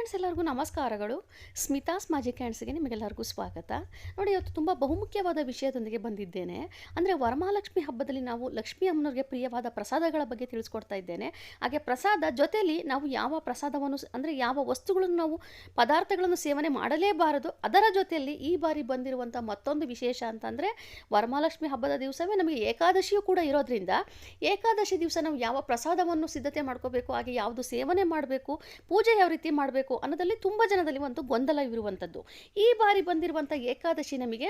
Friends, ಎಲ್ಲರಿಗೂ ನಮಸ್ಕಾರಗಳು. ಸ್ಮಿತಾಸ್ ಮಾಜಿ ಕ್ಯಾಂಡ್ಸ್ಗೆ ನಿಮಗೆಲ್ಲರಿಗೂ ಸ್ವಾಗತ. ನೋಡಿ, ಇವತ್ತು ತುಂಬ ಬಹುಮುಖ್ಯವಾದ ವಿಷಯದೊಂದಿಗೆ ಬಂದಿದ್ದೇನೆ. ಅಂದರೆ ವರಮಹಾಲಕ್ಷ್ಮಿ ಹಬ್ಬದಲ್ಲಿ ನಾವು ಲಕ್ಷ್ಮೀ ಅಮ್ಮನವ್ರಿಗೆ ಪ್ರಿಯವಾದ ಪ್ರಸಾದಗಳ ಬಗ್ಗೆ ತಿಳಿಸ್ಕೊಡ್ತಾ ಇದ್ದೇನೆ. ಹಾಗೆ ಪ್ರಸಾದ ಜೊತೆಯಲ್ಲಿ ನಾವು ಯಾವ ಪ್ರಸಾದವನ್ನು ಅಂದರೆ ಯಾವ ವಸ್ತುಗಳನ್ನು ನಾವು ಪದಾರ್ಥಗಳನ್ನು ಸೇವನೆ ಮಾಡಲೇಬಾರದು, ಅದರ ಜೊತೆಯಲ್ಲಿ ಈ ಬಾರಿ ಬಂದಿರುವಂಥ ಮತ್ತೊಂದು ವಿಶೇಷ ಅಂತಂದರೆ ವರಮಹಾಲಕ್ಷ್ಮಿ ಹಬ್ಬದ ದಿವಸವೇ ನಮಗೆ ಏಕಾದಶಿಯೂ ಕೂಡ ಇರೋದ್ರಿಂದ ಏಕಾದಶಿ ದಿವಸ ನಾವು ಯಾವ ಪ್ರಸಾದವನ್ನು ಸಿದ್ಧತೆ ಮಾಡ್ಕೋಬೇಕು, ಹಾಗೆ ಯಾವುದು ಸೇವನೆ ಮಾಡಬೇಕು, ಪೂಜೆ ಯಾವ ರೀತಿ ಮಾಡಬೇಕು ಅನ್ನೋದಲ್ಲಿ ತುಂಬ ಜನದಲ್ಲಿ ಒಂದು ಗೊಂದಲ ಇರುವಂಥದ್ದು ಈ ಬಾರಿ ಬಂದಿರುವಂಥ ಏಕಾದಶಿ ನಮಗೆ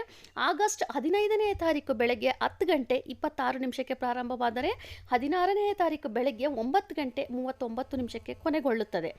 ಆಗಸ್ಟ್ ಹದಿನೈದನೇ ತಾರೀಕು ಬೆಳಗ್ಗೆ ಹತ್ತು ಗಂಟೆ ಇಪ್ಪತ್ತಾರು ನಿಮಿಷಕ್ಕೆ ಪ್ರಾರಂಭವಾದರೆ ಹದಿನಾರನೇ ತಾರೀಕು ಬೆಳಗ್ಗೆ ಒಂಬತ್ತು ಗಂಟೆ ಮೂವತ್ತೊಂಬತ್ತು ನಿಮಿಷಕ್ಕೆ ಕೊನೆಗೊಳ್ಳುತ್ತದೆ.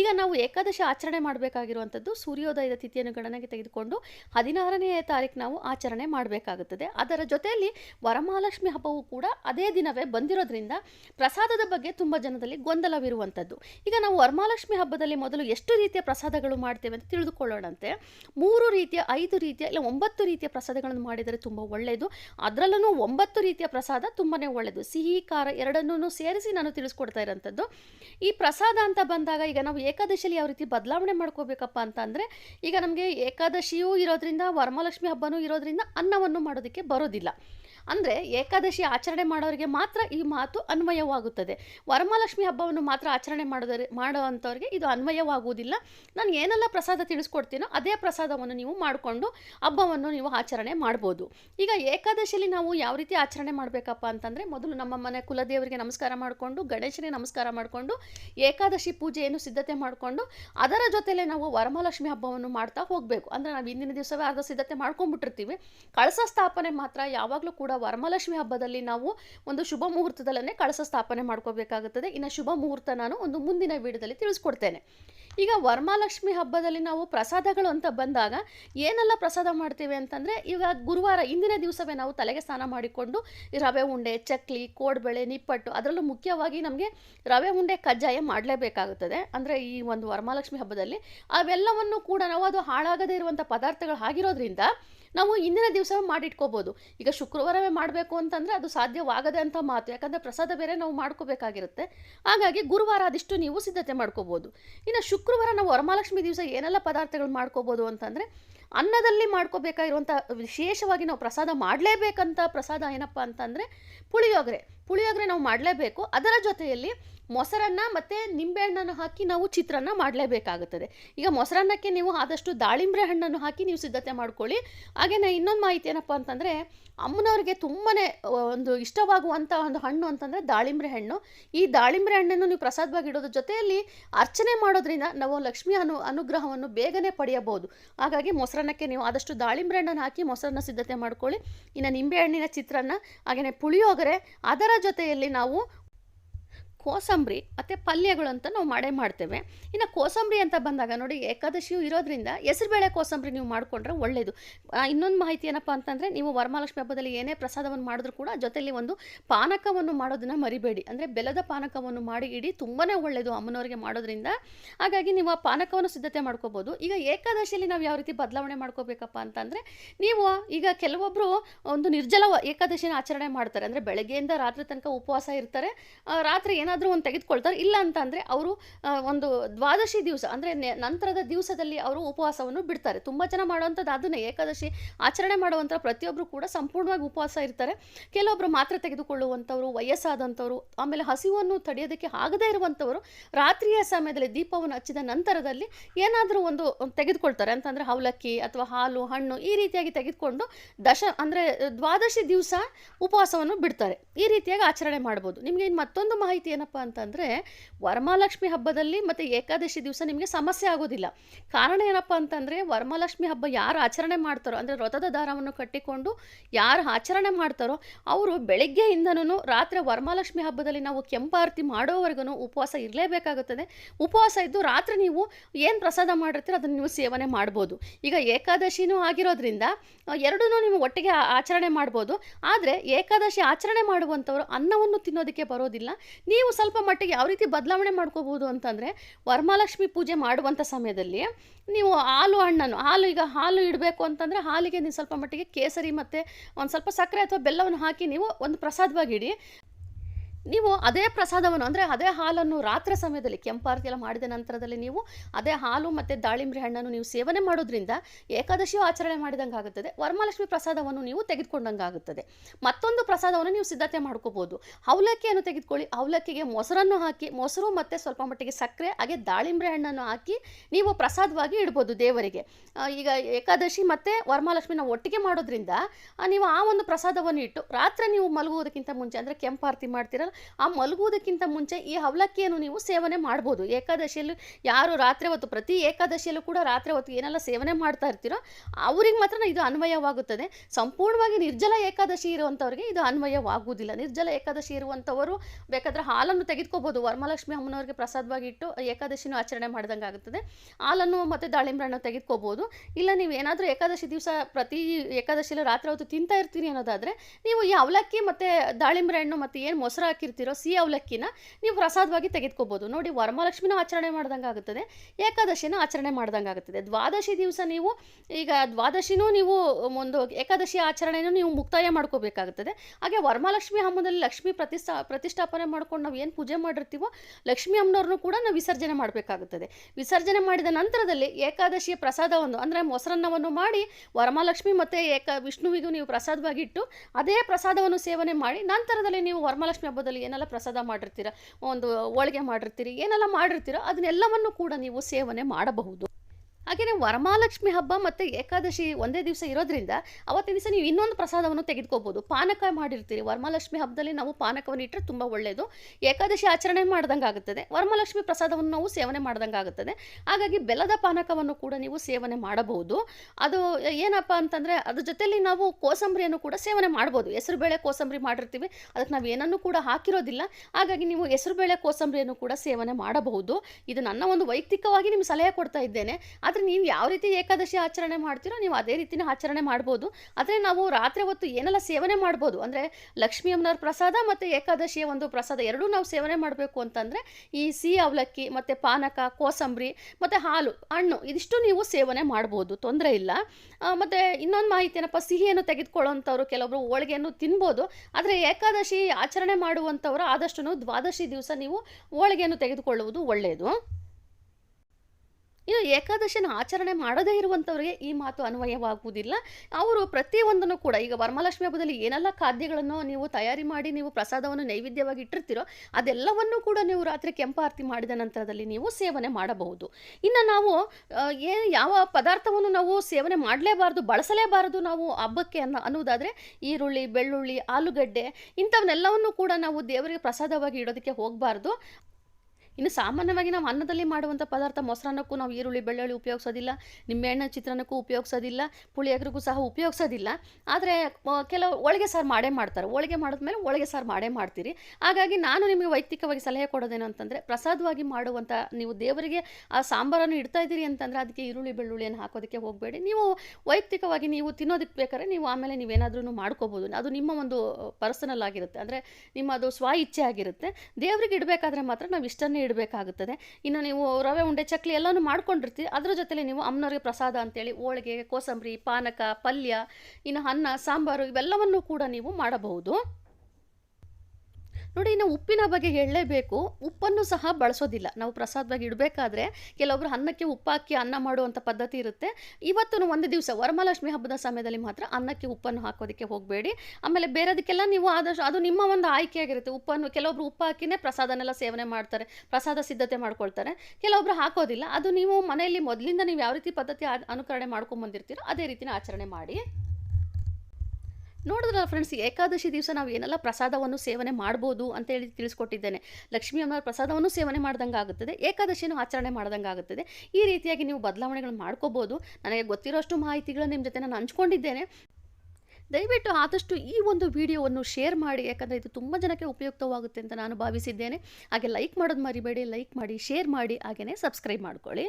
ಈಗ ನಾವು ಏಕಾದಶಿ ಆಚರಣೆ ಮಾಡಬೇಕಾಗಿರುವಂಥದ್ದು ಸೂರ್ಯೋದಯದ ತಿಥಿಯನ್ನು ಗಣನೆಗೆ ತೆಗೆದುಕೊಂಡು ಹದಿನಾರನೇ ತಾರೀಕು ನಾವು ಆಚರಣೆ ಮಾಡಬೇಕಾಗುತ್ತದೆ. ಅದರ ಜೊತೆಯಲ್ಲಿ ವರಮಹಾಲಕ್ಷ್ಮಿ ಹಬ್ಬವು ಕೂಡ ಅದೇ ದಿನವೇ ಬಂದಿರೋದ್ರಿಂದ ಪ್ರಸಾದದ ಬಗ್ಗೆ ತುಂಬ ಜನದಲ್ಲಿ ಗೊಂದಲವಿರುವಂಥದ್ದು ಈಗ ನಾವು ವರಮಹಾಲಕ್ಷ್ಮಿ ಹಬ್ಬದಲ್ಲಿ ಮೊದಲು ಎಷ್ಟು ರೀತಿಯ ಪ್ರಸಾದಗಳು ಮಾಡ್ತೇವೆ ಅಂತ ತಿಳಿದುಕೊಳ್ಳೋಣಂತೆ. ಮೂರು ರೀತಿಯ, ಐದು ರೀತಿಯ, ಇಲ್ಲ ಒಂಬತ್ತು ರೀತಿಯ ಪ್ರಸಾದಗಳನ್ನು ಮಾಡಿದರೆ ತುಂಬ ಒಳ್ಳೆಯದು ಅದರಲ್ಲೂ ಒಂಬತ್ತು ರೀತಿಯ ಪ್ರಸಾದ ತುಂಬಾ ಒಳ್ಳೆಯದು ಸಿಹಿ, ಖಾರ ಎರಡನ್ನೂ ಸೇರಿಸಿ ನಾನು ತಿಳಿಸ್ಕೊಡ್ತಾ ಇರೋಂಥದ್ದು. ಈ ಪ್ರಸಾದ ಅಂತ ಬಂದಾಗ ಈಗ ನಾವು ಏಕಾದಶಿಯಲ್ಲಿ ಯಾವ ರೀತಿ ಬದಲಾವಣೆ ಮಾಡ್ಕೋಬೇಕಪ್ಪ ಅಂತ ಈಗ ನಮಗೆ ಏಕಾದಶಿಯೂ ಇರೋದ್ರಿಂದ, ವರಮಹಾಲಕ್ಷ್ಮಿ ಹಬ್ಬನೂ ಇರೋದ್ರಿಂದ ಅನ್ನವನ್ನು ಮಾಡೋದಕ್ಕೆ ಬರೋದಿಲ್ಲ. ಅಂದರೆ ಏಕಾದಶಿ ಆಚರಣೆ ಮಾಡೋರಿಗೆ ಮಾತ್ರ ಈ ಮಾತು ಅನ್ವಯವಾಗುತ್ತದೆ. ವರಮಹಾಲಕ್ಷ್ಮಿ ಹಬ್ಬವನ್ನು ಮಾತ್ರ ಆಚರಣೆ ಮಾಡೋದರೆ ಮಾಡುವಂಥವ್ರಿಗೆ ಇದು ಅನ್ವಯವಾಗುವುದಿಲ್ಲ. ನಾನು ಏನೆಲ್ಲ ಪ್ರಸಾದ ತಿಳಿಸ್ಕೊಡ್ತೀನೋ ಅದೇ ಪ್ರಸಾದವನ್ನು ನೀವು ಮಾಡಿಕೊಂಡು ಹಬ್ಬವನ್ನು ನೀವು ಆಚರಣೆ ಮಾಡ್ಬೋದು. ಈಗ ಏಕಾದಶಿಯಲ್ಲಿ ನಾವು ಯಾವ ರೀತಿ ಆಚರಣೆ ಮಾಡಬೇಕಪ್ಪ ಅಂತಂದರೆ, ಮೊದಲು ನಮ್ಮ ಮನೆ ಕುಲದೇವರಿಗೆ ನಮಸ್ಕಾರ ಮಾಡಿಕೊಂಡು, ಗಣೇಶನಿಗೆ ನಮಸ್ಕಾರ ಮಾಡಿಕೊಂಡು, ಏಕಾದಶಿ ಪೂಜೆಯನ್ನು ಸಿದ್ಧತೆ ಮಾಡಿಕೊಂಡು, ಅದರ ಜೊತೆಲೆ ನಾವು ವರಮಹಾಲಕ್ಷ್ಮಿ ಹಬ್ಬವನ್ನು ಮಾಡ್ತಾ ಹೋಗಬೇಕು. ಅಂದರೆ ನಾವು ಹಿಂದಿನ ದಿವಸವೇ ಅರ್ಧ ಸಿದ್ಧತೆ ಮಾಡ್ಕೊಂಡ್ಬಿಟ್ಟಿರ್ತೀವಿ. ಕಳಸ ಸ್ಥಾಪನೆ ಮಾತ್ರ ಯಾವಾಗಲೂ ಕೂಡ ವರಮಹಾಲಕ್ಷ್ಮಿ ಹಬ್ಬದಲ್ಲಿ ನಾವು ಒಂದು ಶುಭ ಮುಹೂರ್ತದಲ್ಲೇ ಕಳಸ ಸ್ಥಾಪನೆ ಮಾಡ್ಕೋಬೇಕಾಗುತ್ತದೆ. ಇನ್ನು ಶುಭ ಮುಹೂರ್ತ ನಾನು ಒಂದು ಮುಂದಿನ ವಿಡಿಯೋದಲ್ಲಿ ತಿಳಿಸ್ಕೊಡ್ತೇನೆ. ಈಗ ವರಮಹಾಲಕ್ಷ್ಮಿ ಹಬ್ಬದಲ್ಲಿ ನಾವು ಪ್ರಸಾದಗಳು ಅಂತ ಬಂದಾಗ ಏನೆಲ್ಲ ಪ್ರಸಾದ ಮಾಡ್ತೀವಿ ಅಂತಂದರೆ ಈಗ ಗುರುವಾರ ಇಂದಿನ ದಿವಸವೇ ನಾವು ತಲೆಗೆ ಸ್ನಾನ ಮಾಡಿಕೊಂಡು ರವೆ ಉಂಡೆ, ಚಕ್ಲಿ, ಕೋಡ್ಬಳೆ, ನಿಪ್ಪಟ್ಟು ಅದರಲ್ಲೂ ಮುಖ್ಯವಾಗಿ ನಮಗೆ ರವೆ ಉಂಡೆ ಕಜ್ಜಾಯ ಮಾಡಲೇಬೇಕಾಗುತ್ತದೆ. ಅಂದರೆ ಈ ಒಂದು ವರಮಹಾಲಕ್ಷ್ಮಿ ಹಬ್ಬದಲ್ಲಿ ಅವೆಲ್ಲವನ್ನು ಕೂಡ ನಾವು ಅದು ಹಾಳಾಗದೇ ಇರುವಂಥ ಪದಾರ್ಥಗಳು ಆಗಿರೋದ್ರಿಂದ ನಾವು ಇಂದಿನ ದಿವಸವೇ ಮಾಡಿಟ್ಕೋಬೋದು. ಈಗ ಶುಕ್ರವಾರವೇ ಮಾಡಬೇಕು ಅಂತಂದರೆ ಅದು ಸಾಧ್ಯವಾಗದೆ ಅಂತ ಮಾತು. ಯಾಕಂದರೆ ಪ್ರಸಾದ ಬೇರೆ ನಾವು ಮಾಡ್ಕೋಬೇಕಾಗಿರುತ್ತೆ. ಹಾಗಾಗಿ ಗುರುವಾರ ಆದಿಷ್ಟು ನೀವು ಸಿದ್ಧತೆ ಮಾಡ್ಕೋಬೋದು. ಇನ್ನು ಶುಕ್ರವಾರ ನಾವು ವರಮಹಾಲಕ್ಷ್ಮಿ ದಿವಸ ಏನೆಲ್ಲ ಪದಾರ್ಥಗಳು ಮಾಡ್ಕೋಬೋದು ಅಂತಂದರೆ ಅನ್ನದಲ್ಲಿ ಮಾಡ್ಕೋಬೇಕಾಗಿರುವಂಥ ವಿಶೇಷವಾಗಿ ನಾವು ಪ್ರಸಾದ ಮಾಡಲೇಬೇಕಂತ ಪ್ರಸಾದ ಏನಪ್ಪ ಅಂತಂದರೆ ಪುಳಿಯೋಗರೆ. ಪುಳಿಯೋಗರೆ ನಾವು ಮಾಡಲೇಬೇಕು. ಅದರ ಜೊತೆಯಲ್ಲಿ ಮೊಸರನ್ನ ಮತ್ತು ನಿಂಬೆಹಣ್ಣನ್ನು ಹಾಕಿ ನಾವು ಚಿತ್ರಾನ್ನ ಮಾಡಲೇಬೇಕಾಗುತ್ತದೆ. ಈಗ ಮೊಸರನ್ನಕ್ಕೆ ನೀವು ಆದಷ್ಟು ದಾಳಿಂಬೆ ಹಣ್ಣನ್ನು ಹಾಕಿ ನೀವು ಸಿದ್ಧತೆ ಮಾಡ್ಕೊಳ್ಳಿ. ಹಾಗೆಯೇ ಇನ್ನೊಂದು ಮಾಹಿತಿ ಏನಪ್ಪ ಅಂತಂದರೆ, ಅಮ್ಮನವ್ರಿಗೆ ತುಂಬಾ ಒಂದು ಇಷ್ಟವಾಗುವಂಥ ಒಂದು ಹಣ್ಣು ಅಂತಂದರೆ ದಾಳಿಂಬೆ ಹಣ್ಣು. ಈ ದಾಳಿಂಬೆ ಹಣ್ಣನ್ನು ನೀವು ಪ್ರಸಾದವಾಗಿ ಇಡೋದ್ರ ಜೊತೆಯಲ್ಲಿ ಅರ್ಚನೆ ಮಾಡೋದ್ರಿಂದ ನಾವು ಲಕ್ಷ್ಮಿ ಅನು, ಅನುಗ್ರಹವನ್ನು ಬೇಗನೆ ಪಡೆಯಬಹುದು. ಹಾಗಾಗಿ ಮೊಸರನ್ನಕ್ಕೆ ನೀವು ಆದಷ್ಟು ದಾಳಿಂಬೆ ಹಣ್ಣನ್ನು ಹಾಕಿ ಮೊಸರನ್ನ ಸಿದ್ಧತೆ ಮಾಡ್ಕೊಳ್ಳಿ. ಇನ್ನು ನಿಂಬೆಹಣ್ಣಿನ ಚಿತ್ರಾನ್ನ ಹಾಗೆಯೇ ಪುಳಿಯೋಗರೆ, ಅದರ ಜೊತೆಯಲ್ಲಿ ನಾವು ಕೋಸಂಬರಿ ಮತ್ತು ಪಲ್ಯಗಳು ಅಂತ ನಾವು ಮಾಡೇ ಮಾಡ್ತೇವೆ. ಇನ್ನು ಕೋಸಂಬರಿ ಅಂತ ಬಂದಾಗ ನೋಡಿ ಏಕಾದಶಿಯು ಇರೋದ್ರಿಂದ ಹೆಸರುಬೇಳೆ ಕೋಸಂಬರಿ ನೀವು ಮಾಡಿಕೊಂಡ್ರೆ ಒಳ್ಳೆಯದು ಇನ್ನೊಂದು ಮಾಹಿತಿ ಏನಪ್ಪ ಅಂತಂದರೆ ನೀವು ವರಮಹಾಲಕ್ಷ್ಮಿ ಹಬ್ಬದಲ್ಲಿ ಏನೇ ಪ್ರಸಾದವನ್ನು ಮಾಡಿದ್ರೂ ಕೂಡ ಜೊತೆಯಲ್ಲಿ ಒಂದು ಪಾನಕವನ್ನು ಮಾಡೋದನ್ನು ಮರಿಬೇಡಿ. ಅಂದರೆ ಬೆಲ್ಲದ ಪಾನಕವನ್ನು ಮಾಡಿ ಇಡಿ ತುಂಬಾ ಒಳ್ಳೆಯದು ಅಮ್ಮನವರಿಗೆ ಮಾಡೋದ್ರಿಂದ. ಹಾಗಾಗಿ ನೀವು ಆ ಪಾನಕವನ್ನು ಸಿದ್ಧತೆ ಮಾಡ್ಕೋಬೋದು. ಈಗ ಏಕಾದಶಿಯಲ್ಲಿ ನಾವು ಯಾವ ರೀತಿ ಬದಲಾವಣೆ ಮಾಡ್ಕೋಬೇಕಪ್ಪ ಅಂತಂದರೆ ನೀವು ಈಗ ಕೆಲವೊಬ್ಬರು ಒಂದು ನಿರ್ಜಲ ಏಕಾದಶಿನ ಆಚರಣೆ ಮಾಡ್ತಾರೆ. ಅಂದರೆ ಬೆಳಗ್ಗೆಯಿಂದ ರಾತ್ರಿ ತನಕ ಉಪವಾಸ ಇರ್ತಾರೆ. ರಾತ್ರಿ ಏನಾದರೂ ಒಂದು ತೆಗೆದುಕೊಳ್ತಾರೆ. ಇಲ್ಲ ಅಂತಂದರೆ ಅವರು ಒಂದು ದ್ವಾದಶಿ ದಿವಸ, ಅಂದರೆ ನಂತರದ ದಿವಸದಲ್ಲಿ ಅವರು ಉಪವಾಸವನ್ನು ಬಿಡ್ತಾರೆ. ತುಂಬ ಜನ ಮಾಡುವಂಥದ್ದು ಅದನ್ನೇ. ಏಕಾದಶಿ ಆಚರಣೆ ಮಾಡುವಂಥ ಪ್ರತಿಯೊಬ್ಬರು ಕೂಡ ಸಂಪೂರ್ಣವಾಗಿ ಉಪವಾಸ ಇರ್ತಾರೆ. ಕೆಲವೊಬ್ಬರು ಮಾತ್ರ ತೆಗೆದುಕೊಳ್ಳುವಂಥವ್ರು, ವಯಸ್ಸಾದಂಥವ್ರು, ಆಮೇಲೆ ಹಸಿವನ್ನು ತಡೆಯೋದಕ್ಕೆ ಆಗದೇ ಇರುವಂಥವರು ರಾತ್ರಿಯ ಸಮಯದಲ್ಲಿ ದೀಪವನ್ನು ಹಚ್ಚಿದ ನಂತರದಲ್ಲಿ ಏನಾದರೂ ಒಂದು ತೆಗೆದುಕೊಳ್ತಾರೆ. ಅಂತಂದರೆ ಅವಲಕ್ಕಿ ಅಥವಾ ಹಾಲು, ಹಣ್ಣು ಈ ರೀತಿಯಾಗಿ ತೆಗೆದುಕೊಂಡು ದಶ, ಅಂದರೆ ದ್ವಾದಶಿ ದಿವಸ ಉಪವಾಸವನ್ನು ಬಿಡ್ತಾರೆ. ಈ ರೀತಿಯಾಗಿ ಆಚರಣೆ ಮಾಡ್ಬೋದು. ನಿಮಗೆ ಇನ್ನು ಮತ್ತೊಂದು ಮಾಹಿತಿ ಏನಪ್ಪ ಅಂತಂದರೆ ವರಮಹಾಲಕ್ಷ್ಮಿ ಹಬ್ಬದಲ್ಲಿ ಮತ್ತು ಏಕಾದಶಿ ದಿವಸ ನಿಮಗೆ ಸಮಸ್ಯೆ ಆಗೋದಿಲ್ಲ. ಕಾರಣ ಏನಪ್ಪ ಅಂತಂದರೆ ವರಮಹಾಲಕ್ಷ್ಮಿ ಹಬ್ಬ ಯಾರು ಆಚರಣೆ ಮಾಡ್ತಾರೋ, ಅಂದರೆ ವ್ರತದ ದಾರವನ್ನು ಕಟ್ಟಿಕೊಂಡು ಯಾರು ಆಚರಣೆ ಮಾಡ್ತಾರೋ, ಅವರು ಬೆಳಗ್ಗೆಯಿಂದನೂ ರಾತ್ರಿ ವರಮಹಾಲಕ್ಷ್ಮಿ ಹಬ್ಬದಲ್ಲಿ ನಾವು ಕೆಂಪಾರತಿ ಮಾಡೋವರೆಗೂ ಉಪವಾಸ ಇರಲೇಬೇಕಾಗುತ್ತದೆ. ಉಪವಾಸ ಇದ್ದು ರಾತ್ರಿ ನೀವು ಏನು ಪ್ರಸಾದ ಮಾಡಿರ್ತೀರೋ ಅದನ್ನು ನೀವು ಸೇವನೆ ಮಾಡ್ಬೋದು. ಈಗ ಏಕಾದಶಿನೂ ಆಗಿರೋದ್ರಿಂದ ಎರಡೂ ನೀವು ಒಟ್ಟಿಗೆ ಆಚರಣೆ ಮಾಡ್ಬೋದು. ಆದರೆ ಏಕಾದಶಿ ಆಚರಣೆ ಮಾಡುವಂಥವ್ರು ಅನ್ನವನ್ನು ತಿನ್ನೋದಕ್ಕೆ ಬರೋದಿಲ್ಲ. ನೀವು ಸ್ವಲ್ಪ ಮಟ್ಟಿಗೆ ಯಾವ ರೀತಿ ಬದಲಾವಣೆ ಮಾಡ್ಕೋಬೋದು ಅಂತಂದರೆ ವರಮಹಾಲಕ್ಷ್ಮಿ ಪೂಜೆ ಮಾಡುವಂಥ ಸಮಯದಲ್ಲಿ ನೀವು ಹಾಲು ಹಣ್ಣನ್ನು, ಹಾಲು ಈಗ ಹಾಲು ಇಡಬೇಕು ಅಂತಂದರೆ ಹಾಲಿಗೆ ನೀವು ಸ್ವಲ್ಪ ಮಟ್ಟಿಗೆ ಕೇಸರಿ ಮತ್ತು ಒಂದು ಸ್ವಲ್ಪ ಸಕ್ಕರೆ ಅಥವಾ ಬೆಲ್ಲವನ್ನು ಹಾಕಿ ನೀವು ಒಂದು ಪ್ರಸಾದವಾಗಿ ಇಡಿ. ನೀವು ಅದೇ ಪ್ರಸಾದವನ್ನು, ಅಂದರೆ ಅದೇ ಹಾಲನ್ನು ರಾತ್ರಿ ಸಮಯದಲ್ಲಿ ಕೆಂಪಾರತಿ ಎಲ್ಲ ಮಾಡಿದ ನಂತರದಲ್ಲಿ ನೀವು ಅದೇ ಹಾಲು ಮತ್ತು ದಾಳಿಂಬೆ ಹಣ್ಣನ್ನು ನೀವು ಸೇವನೆ ಮಾಡೋದ್ರಿಂದ ಏಕಾದಶಿಯು ಆಚರಣೆ ಮಾಡಿದಂಗೆ ಆಗುತ್ತದೆ. ವರಮಹಾಲಕ್ಷ್ಮಿ ಪ್ರಸಾದವನ್ನು ನೀವು ತೆಗೆದುಕೊಂಡಂಗೆ ಆಗುತ್ತದೆ. ಮತ್ತೊಂದು ಪ್ರಸಾದವನ್ನು ನೀವು ಸಿದ್ಧತೆ ಮಾಡ್ಕೋಬೋದು. ಅವಲಕ್ಕಿಯನ್ನು ತೆಗೆದುಕೊಳ್ಳಿ. ಅವಲಕ್ಕಿಗೆ ಮೊಸರನ್ನು ಹಾಕಿ, ಮೊಸರು ಮತ್ತು ಸ್ವಲ್ಪ ಮಟ್ಟಿಗೆ ಸಕ್ಕರೆ, ಹಾಗೆ ದಾಳಿಂಬೆ ಹಣ್ಣನ್ನು ಹಾಕಿ ನೀವು ಪ್ರಸಾದವಾಗಿ ಇಡ್ಬೋದು ದೇವರಿಗೆ. ಈಗ ಏಕಾದಶಿ ಮತ್ತು ವರಮಹಾಲಕ್ಷ್ಮಿನ ಒಟ್ಟಿಗೆ ಮಾಡೋದ್ರಿಂದ ನೀವು ಆ ಒಂದು ಪ್ರಸಾದವನ್ನು ಇಟ್ಟು ರಾತ್ರಿ ನೀವು ಮಲಗುವುದಕ್ಕಿಂತ ಮುಂಚೆ, ಅಂದರೆ ಕೆಂಪಾರತಿ ಮಾಡ್ತೀರಲ್ಲ ಆ ಮಲಗುವುದಕ್ಕಿಂತ ಮುಂಚೆ ಈ ಅವಲಕ್ಕಿಯನ್ನು ನೀವು ಸೇವನೆ ಮಾಡ್ಬೋದು. ಏಕಾದಶಿಯಲ್ಲಿ ಯಾರು ರಾತ್ರಿ ಹೊತ್ತು, ಪ್ರತಿ ಏಕಾದಶಿಯಲ್ಲೂ ಕೂಡ ರಾತ್ರಿ ಹೊತ್ತು ಏನೆಲ್ಲ ಸೇವನೆ ಮಾಡ್ತಾ ಇರ್ತೀರೋ ಅವ್ರಿಗೆ ಮಾತ್ರ ಇದು ಅನ್ವಯವಾಗುತ್ತದೆ. ಸಂಪೂರ್ಣವಾಗಿ ನಿರ್ಜಲ ಏಕಾದಶಿ ಇರುವಂಥವ್ರಿಗೆ ಇದು ಅನ್ವಯವಾಗುವುದಿಲ್ಲ. ನಿರ್ಜಲ ಏಕಾದಶಿ ಇರುವಂಥವರು ಬೇಕಾದರೆ ಹಾಲನ್ನು ತೆಗೆದುಕೋಬೋದು. ವರಮಹಾಲಕ್ಷ್ಮಿ ಅಮ್ಮನವ್ರಿಗೆ ಪ್ರಸಾದವಾಗಿ ಇಟ್ಟು ಏಕಾದಶಿನೂ ಆಚರಣೆ ಮಾಡ್ದಂಗೆ ಆಗುತ್ತದೆ. ಹಾಲನ್ನು ಮತ್ತು ದಾಳಿಂಬೆ ಹಣ್ಣು ತೆಗೆದುಕೋಬೋದು. ಇಲ್ಲ ನೀವು ಏನಾದರೂ ಏಕಾದಶಿ ದಿವಸ ಪ್ರತಿ ಏಕಾದಶಿಯಲ್ಲಿ ರಾತ್ರಿ ಹೊತ್ತು ತಿಂತಾ ಇರ್ತೀನಿ ಅನ್ನೋದಾದರೆ ನೀವು ಈ ಅವಲಕ್ಕಿ ಮತ್ತು ದಾಳಿಂಬೆ ಹಣ್ಣು ಮತ್ತು ಏನು ಮೊಸರು ಹಾಕಿರ್ತೀರೋ ಸಿಹಿ ಅವಲಕ್ಕಿನ ನೀವು ಪ್ರಸಾದವಾಗಿ ತೆಗೆದುಕೋಬೋದು. ನೋಡಿ ವರಮಹಾಲಕ್ಷ್ಮಿನ ಆಚರಣೆ ಮಾಡ್ದಂಗೆ ಆಗುತ್ತದೆ, ಏಕಾದಶಿನ ಆಚರಣೆ ಮಾಡ್ದಂಗೆ ಆಗುತ್ತದೆ. ದ್ವಾದಶಿ ದಿವಸ ನೀವು ಈಗ ದ್ವಾದಶಿನೂ ನೀವು ಒಂದು ಏಕಾದಶಿ ಆಚರಣೆನೂ ನೀವು ಮುಕ್ತಾಯ ಮಾಡ್ಕೋಬೇಕಾಗುತ್ತದೆ. ಹಾಗೆ ವರಮಹಾಲಕ್ಷ್ಮಿ ಹಮ್ಮದಲ್ಲಿ ಲಕ್ಷ್ಮಿ ಪ್ರತಿಷ್ಠಾ ಪ್ರತಿಷ್ಠಾಪನೆ ಮಾಡ್ಕೊಂಡು ನಾವು ಏನು ಪೂಜೆ ಮಾಡಿರ್ತೀವೋ ಲಕ್ಷ್ಮಿ ಅಮ್ಮನವ್ರನ್ನೂ ಕೂಡ ನಾವು ವಿಸರ್ಜನೆ ಮಾಡಬೇಕಾಗುತ್ತದೆ. ವಿಸರ್ಜನೆ ಮಾಡಿದ ನಂತರದಲ್ಲಿ ಏಕಾದಶಿಯ ಪ್ರಸಾದವನ್ನು ಅಂದರೆ ಮೊಸರನ್ನವನ್ನು ಮಾಡಿ ವರಮಹಾಲಕ್ಷ್ಮಿ ಮತ್ತು ಏಕ, ವಿಷ್ಣುವಿಗೂ ನೀವು ಪ್ರಸಾದವಾಗಿ ಇಟ್ಟು ಅದೇ ಪ್ರಸಾದವನ್ನು ಸೇವನೆ ಮಾಡಿ ನಂತರದಲ್ಲಿ ನೀವು ವರಮಹಾಲಕ್ಷ್ಮಿ ಹಬ್ಬದಲ್ಲಿ ಏನೆಲ್ಲ ಪ್ರಸಾದ ಮಾಡಿರ್ತೀರ ಒಂದು ಹೋಳಿಗೆ ಮಾಡಿರ್ತೀರಿ ಏನೆಲ್ಲ ಮಾಡಿರ್ತೀರೋ ಅದನ್ನೆಲ್ಲವನ್ನು ಕೂಡ ನೀವು ಸೇವನೆ ಮಾಡಬಹುದು. ಹಾಗೆಯೇ ವರಮಹಾಲಕ್ಷ್ಮಿ ಹಬ್ಬ ಮತ್ತು ಏಕಾದಶಿ ಒಂದೇ ದಿವಸ ಇರೋದ್ರಿಂದ ಅವತ್ತಿನ ದಿವಸ ನೀವು ಇನ್ನೊಂದು ಪ್ರಸಾದವನ್ನು ತೆಗೆದುಕೋಬೋದು. ಪಾನಕ ಮಾಡಿರ್ತೀರಿ. ವರಮಹಾಲಕ್ಷ್ಮಿ ಹಬ್ಬದಲ್ಲಿ ನಾವು ಪಾನಕವನ್ನು ಇಟ್ಟರೆ ತುಂಬ ಒಳ್ಳೆಯದು ಏಕಾದಶಿ ಆಚರಣೆ ಮಾಡ್ದಂಗೆ ಆಗುತ್ತದೆ. ವರಮಹಾಲಕ್ಷ್ಮಿ ಪ್ರಸಾದವನ್ನು ನಾವು ಸೇವನೆ ಮಾಡ್ದಂಗೆ ಆಗುತ್ತದೆ. ಹಾಗಾಗಿ ಬೆಲ್ಲದ ಪಾನಕವನ್ನು ಕೂಡ ನೀವು ಸೇವನೆ ಮಾಡಬಹುದು. ಅದು ಏನಪ್ಪ ಅಂತಂದರೆ ಅದ್ರ ಜೊತೆಯಲ್ಲಿ ನಾವು ಕೋಸಂಬರಿಯನ್ನು ಕೂಡ ಸೇವನೆ ಮಾಡ್ಬೋದು ಹೆಸರುಬೇಳೆ ಕೋಸಂಬರಿ ಮಾಡಿರ್ತೀವಿ. ಅದಕ್ಕೆ ನಾವು ಏನನ್ನು ಕೂಡ ಹಾಕಿರೋದಿಲ್ಲ. ಹಾಗಾಗಿ ನೀವು ಹೆಸರುಬೇಳೆ ಕೋಸಂಬರಿಯನ್ನು ಕೂಡ ಸೇವನೆ ಮಾಡಬಹುದು. ಇದು ನನ್ನ ಒಂದು ವೈಯಕ್ತಿಕವಾಗಿ ನಿಮ್ಗೆ ಸಲಹೆ ಕೊಡ್ತಾ ಇದ್ದೇನೆ. ಆದರೆ ನೀವು ಯಾವ ರೀತಿ ಏಕಾದಶಿ ಆಚರಣೆ ಮಾಡ್ತೀರೋ ನೀವು ಅದೇ ರೀತಿನ ಆಚರಣೆ ಮಾಡ್ಬೋದು. ಆದರೆ ನಾವು ರಾತ್ರಿ ಹೊತ್ತು ಏನೆಲ್ಲ ಸೇವನೆ ಮಾಡ್ಬೋದು? ಅಂದರೆ ಲಕ್ಷ್ಮೀ ಅಮ್ಮನವ್ರ ಪ್ರಸಾದ ಮತ್ತು ಏಕಾದಶಿಯ ಒಂದು ಪ್ರಸಾದ ಎರಡೂ ನಾವು ಸೇವನೆ ಮಾಡಬೇಕು ಅಂತಂದರೆ ಈ ಸಿಹಿ ಅವಲಕ್ಕಿ, ಮತ್ತು ಪಾನಕ, ಕೋಸಂಬರಿ, ಮತ್ತು ಹಾಲು, ಹಣ್ಣು ಇದಿಷ್ಟು ನೀವು ಸೇವನೆ ಮಾಡ್ಬೋದು. ತೊಂದರೆ ಇಲ್ಲ. ಮತ್ತು ಇನ್ನೊಂದು ಮಾಹಿತಿ ಏನಪ್ಪ? ಸಿಹಿಯನ್ನು ತೆಗೆದುಕೊಳ್ಳೋವಂಥವ್ರು ಕೆಲವೊಬ್ಬರು ಹೋಳಿಗೆಯನ್ನು ತಿನ್ಬೋದು. ಆದರೆ ಏಕಾದಶಿ ಆಚರಣೆ ಮಾಡುವಂಥವ್ರು ಆದಷ್ಟು ದ್ವಾದಶಿ ದಿವಸ ನೀವು ಹೋಳಿಗೆಯನ್ನು ತೆಗೆದುಕೊಳ್ಳುವುದು ಒಳ್ಳೆಯದು ಇನ್ನು ಏಕಾದಶಿನ ಆಚರಣೆ ಮಾಡದೇ ಇರುವಂಥವ್ರಿಗೆ ಈ ಮಾತು ಅನ್ವಯವಾಗುವುದಿಲ್ಲ. ಅವರು ಪ್ರತಿಯೊಂದನ್ನು ಕೂಡ, ಈಗ ವರಮಹಾಲಕ್ಷ್ಮಿ ಹಬ್ಬದಲ್ಲಿ ಏನೆಲ್ಲ ಖಾದ್ಯಗಳನ್ನು ನೀವು ತಯಾರಿ ಮಾಡಿ, ನೀವು ಪ್ರಸಾದವನ್ನು ನೈವೇದ್ಯವಾಗಿ ಇಟ್ಟಿರ್ತೀರೋ, ಅದೆಲ್ಲವನ್ನು ಕೂಡ ನೀವು ರಾತ್ರಿ ಕೆಂಪಾರತಿ ಮಾಡಿದ ನಂತರದಲ್ಲಿ ನೀವು ಸೇವನೆ ಮಾಡಬಹುದು. ಇನ್ನು ನಾವು ಏ, ಯಾವ ಪದಾರ್ಥವನ್ನು ನಾವು ಸೇವನೆ ಮಾಡಲೇಬಾರದು, ಬಳಸಲೇಬಾರದು ನಾವು ಹಬ್ಬಕ್ಕೆ ಅನ್ನೋ ಅನ್ನೋದಾದರೆ ಈರುಳ್ಳಿ, ಬೆಳ್ಳುಳ್ಳಿ, ಆಲೂಗಡ್ಡೆ ಇಂಥವನ್ನೆಲ್ಲವನ್ನು ಕೂಡ ನಾವು ದೇವರಿಗೆ ಪ್ರಸಾದವಾಗಿ ಇಡೋದಕ್ಕೆ ಹೋಗಬಾರ್ದು. ಇನ್ನು ಸಾಮಾನ್ಯವಾಗಿ ನಾವು ಅನ್ನದಲ್ಲಿ ಮಾಡುವಂಥ ಪದಾರ್ಥ ಮೊಸರನ್ನಕ್ಕೂ ನಾವು ಈರುಳ್ಳಿ, ಬೆಳ್ಳುಳ್ಳಿ ಉಪಯೋಗಿಸೋದಿಲ್ಲ, ನಿಂಬೆಹಣ್ಣು ಚಿತ್ರಾನ್ನಕ್ಕೂ ಉಪಯೋಗಿಸೋದಿಲ್ಲ, ಪುಳಿಯೋಗರೆಗೂ ಸಹ ಉಪಯೋಗಿಸೋದಿಲ್ಲ. ಆದರೆ ಕೆಲವು ಹೋಳಿಗೆ ಸಾರು ಮಾಡೇ ಮಾಡ್ತಾರೆ. ಹೋಳಿಗೆ ಮಾಡಿದ್ಮೇಲೆ ಹೋಳಿಗೆ ಸಾರು ಮಾಡೇ ಮಾಡ್ತೀರಿ. ಹಾಗಾಗಿ ನಾನು ನಿಮಗೆ ವೈಯಕ್ತಿಕವಾಗಿ ಸಲಹೆ ಕೊಡೋದೇನು ಅಂತಂದರೆ, ಪ್ರಸಾದವಾಗಿ ಮಾಡುವಂಥ ನೀವು ದೇವರಿಗೆ ಆ ಸಾಂಬಾರನ್ನು ಇಡ್ತಾ ಇದ್ದೀರಿ ಅಂತಂದರೆ ಅದಕ್ಕೆ ಈರುಳ್ಳಿ, ಬೆಳ್ಳುಳ್ಳಿಯನ್ನು ಹಾಕೋದಕ್ಕೆ ಹೋಗಬೇಡಿ. ನೀವು ವೈಯಕ್ತಿಕವಾಗಿ ನೀವು ತಿನ್ನೋದಕ್ಕೆ ಬೇಕಾದ್ರೆ ನೀವು ಆಮೇಲೆ ನೀವೇನಾದ್ರೂ ಮಾಡ್ಕೋಬೋದು. ಅದು ನಿಮ್ಮ ಒಂದು ಪರ್ಸನಲ್ ಆಗಿರುತ್ತೆ. ಅಂದರೆ ನಿಮ್ಮದು ಸ್ವ ಇಚ್ಛೆ ಆಗಿರುತ್ತೆ ದೇವರಿಗೆ ಇಡಬೇಕಾದ್ರೆ ಮಾತ್ರ ನಾವು ಇಷ್ಟನ್ನೇ ಇಡಬೇಕಾಗುತ್ತದೆ. ಇನ್ನು ನೀವು ರವೆ, ಉಂಡೆ, ಚಕ್ಲಿ ಎಲ್ಲನೂ ಮಾಡ್ಕೊಂಡಿರ್ತೀವಿ ಅದ್ರ ಜೊತೆಲಿ ನೀವು ಅಮ್ಮನವ್ರಿಗೆ ಪ್ರಸಾದ ಅಂತೇಳಿ, ಹೋಳಿಗೆ, ಕೋಸಂಬರಿ, ಪಾನಕ, ಪಲ್ಯ, ಇನ್ನು ಅನ್ನ, ಸಾಂಬಾರು ಇವೆಲ್ಲವನ್ನು ಕೂಡ ನೀವು ಮಾಡಬಹುದು. ನೋಡಿ, ಇನ್ನು ಉಪ್ಪಿನ ಬಗ್ಗೆ ಹೇಳಲೇಬೇಕು. ಉಪ್ಪನ್ನು ಸಹ ಬಳಸೋದಿಲ್ಲ. ನಾವು ಪ್ರಸಾದವಾಗಿ ಇಡಬೇಕಾದ್ರೆ ಕೆಲವೊಬ್ರು ಅನ್ನಕ್ಕೆ ಉಪ್ಪು ಹಾಕಿ ಅನ್ನ ಮಾಡುವಂಥ ಪದ್ಧತಿ ಇರುತ್ತೆ. ಇವತ್ತು ಒಂದು ದಿವಸ, ವರಮಹಾಲಕ್ಷ್ಮಿ ಹಬ್ಬದ ಸಮಯದಲ್ಲಿ ಮಾತ್ರ ಅನ್ನಕ್ಕೆ ಉಪ್ಪನ್ನು ಹಾಕೋದಕ್ಕೆ ಹೋಗಬೇಡಿ. ಆಮೇಲೆ ಬೇರೆದಕ್ಕೆಲ್ಲ ನೀವು ಆದಷ್ಟು, ಅದು ನಿಮ್ಮ ಒಂದು ಆಯ್ಕೆಯಾಗಿರುತ್ತೆ. ಉಪ್ಪನ್ನು ಕೆಲವೊಬ್ರು ಉಪ್ಪು ಹಾಕಿನೇ ಪ್ರಸಾದನೆಲ್ಲ ಸೇವನೆ ಮಾಡ್ತಾರೆ, ಪ್ರಸಾದ ಸಿದ್ಧತೆ ಮಾಡ್ಕೊಳ್ತಾರೆ. ಕೆಲವೊಬ್ರು ಹಾಕೋದಿಲ್ಲ. ಅದು ನೀವು ಮನೆಯಲ್ಲಿ ಮೊದಲಿಂದ ನೀವು ಯಾವ ರೀತಿ ಪದ್ಧತಿ ಅನುಕರಣೆ ಮಾಡ್ಕೊಂಬಂದಿರ್ತೀರೋ, ಅದೇ ರೀತಿನ ಆಚರಣೆ ಮಾಡಿ. ನೋಡಿದ್ರಲ್ಲ ಫ್ರೆಂಡ್ಸ್ ಏಕಾದಶಿ ದಿವಸ ನಾವು ಏನೆಲ್ಲ ಪ್ರಸಾದವನ್ನು ಸೇವನೆ ಮಾಡ್ಬೋದು ಅಂತೇಳಿ ತಿಳಿಸ್ಕೊಟ್ಟಿದ್ದೇನೆ. ಲಕ್ಷ್ಮೀ ಅಮ್ಮನವ್ರ ಪ್ರಸಾದವನ್ನು ಸೇವನೆ ಮಾಡ್ದಂಗೆ ಆಗುತ್ತದೆ, ಏಕಾದಶಿಯನ್ನು ಆಚರಣೆ ಮಾಡ್ದಂಗೆ ಆಗುತ್ತದೆ. ಈ ರೀತಿಯಾಗಿ ನೀವು ಬದಲಾವಣೆಗಳನ್ನು ಮಾಡ್ಕೋಬೋದು. ನನಗೆ ಗೊತ್ತಿರೋಷ್ಟು ಮಾಹಿತಿಗಳನ್ನು ನಿಮ್ಮ ಜೊತೆ ನಾನು ಹಂಚ್ಕೊಂಡಿದ್ದೇನೆ. ದಯವಿಟ್ಟು ಆದಷ್ಟು ಈ ಒಂದು ವಿಡಿಯೋವನ್ನು ಶೇರ್ ಮಾಡಿ, ಯಾಕಂದರೆ ಇದು ತುಂಬ ಜನಕ್ಕೆ ಉಪಯುಕ್ತವಾಗುತ್ತೆ ಅಂತ ನಾನು ಭಾವಿಸಿದ್ದೇನೆ. ಹಾಗೆ ಲೈಕ್ ಮಾಡೋದು ಮರಿಬೇಡಿ ಲೈಕ್ ಮಾಡಿ ಶೇರ್ ಮಾಡಿ ಹಾಗೆಯೇ ಸಬ್ಸ್ಕ್ರೈಬ್ ಮಾಡ್ಕೊಳ್ಳಿ.